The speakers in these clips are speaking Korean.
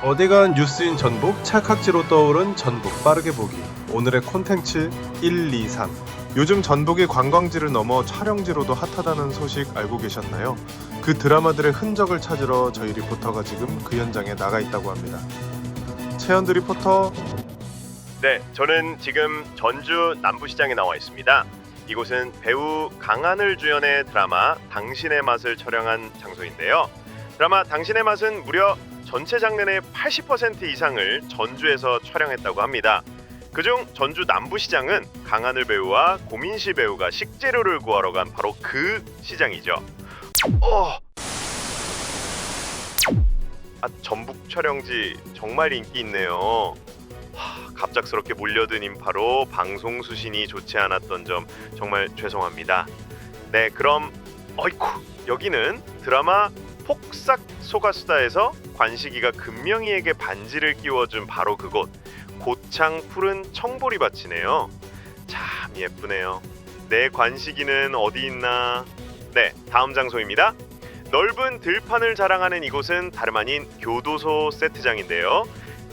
어디간 뉴스인 전북 찰칵지로 떠오른 전북 빠르게 보기 오늘의 콘텐츠 1, 2, 3 요즘 전북이 관광지를 넘어 촬영지로도 핫하다는 소식 알고 계셨나요? 그 드라마들의 흔적을 찾으러 저희 리포터가 지금 그 현장에 나가 있다고 합니다. 최현드 리포터 네, 저는 지금 전주 남부시장에 나와 있습니다. 이곳은 배우 강한을 주연의 드라마 당신의 맛을 촬영한 장소인데요. 드라마 당신의 맛은 무려 전체 장면의 80% 이상을 전주에서 촬영했다고 합니다. 그중 전주 남부시장은 강하늘 배우와 고민시 배우가 식재료를 구하러 간 바로 그 시장이죠. 어. 아, 전북 촬영지 정말 인기 있네요. 하, 갑작스럽게 몰려든 인파로 방송 수신이 좋지 않았던 점 정말 죄송합니다. 네, 그럼 어이쿠 여기는 드라마 폭삭 소가수다에서 관식이가 금명이에게 반지를 끼워준 바로 그곳 고창 푸른 청보리 밭이네요. 참 예쁘네요. 내 관식이는 어디 있나? 네, 다음 장소입니다. 넓은 들판을 자랑하는 이곳은 다름 아닌 교도소 세트장인데요.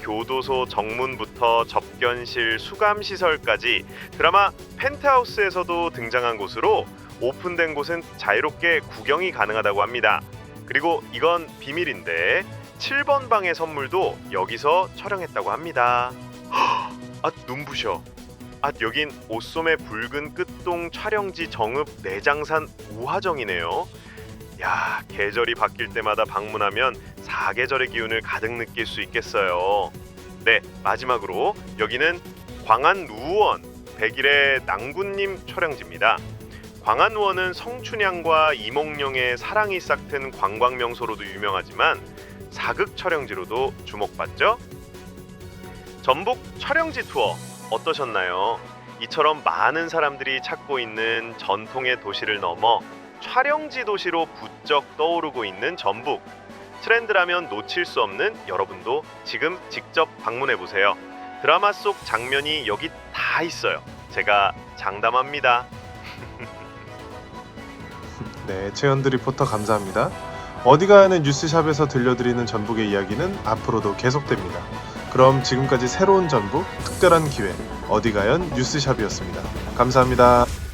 교도소 정문부터 접견실, 수감 시설까지 드라마 펜트하우스에서도 등장한 곳으로 오픈된 곳은 자유롭게 구경이 가능하다고 합니다. 그리고 이건 비밀인데 7번 방의 선물도 여기서 촬영했다고 합니다. 아 눈부셔. 아 여긴 옷소매 붉은 끝동 촬영지 정읍 내장산 우화정이네요. 야 계절이 바뀔 때마다 방문하면 사계절의 기운을 가득 느낄 수 있겠어요. 네 마지막으로 여기는 광안 우원 백일의 낭군님 촬영지입니다. 광안 우원은 성춘향과 이몽룡의 사랑이 싹튼 관광 명소로도 유명하지만 사극 촬영지로도 주목받죠. 전북 촬영지 투어 어떠셨나요? 이처럼 많은 사람들이 찾고 있는 전통의 도시를 넘어 촬영지 도시로 부쩍 떠오르고 있는 전북. 트렌드라면 놓칠 수 없는 여러분도 지금 직접 방문해 보세요. 드라마 속 장면이 여기 다 있어요. 제가 장담합니다. 네 최현드 리포터 감사합니다. 어디가 하는 뉴스샵에서 들려드리는 전북의 이야기는 앞으로도 계속됩니다. 그럼 지금까지 새로운 전북 특별한 기회 어디가연 뉴스샵이었습니다. 감사합니다.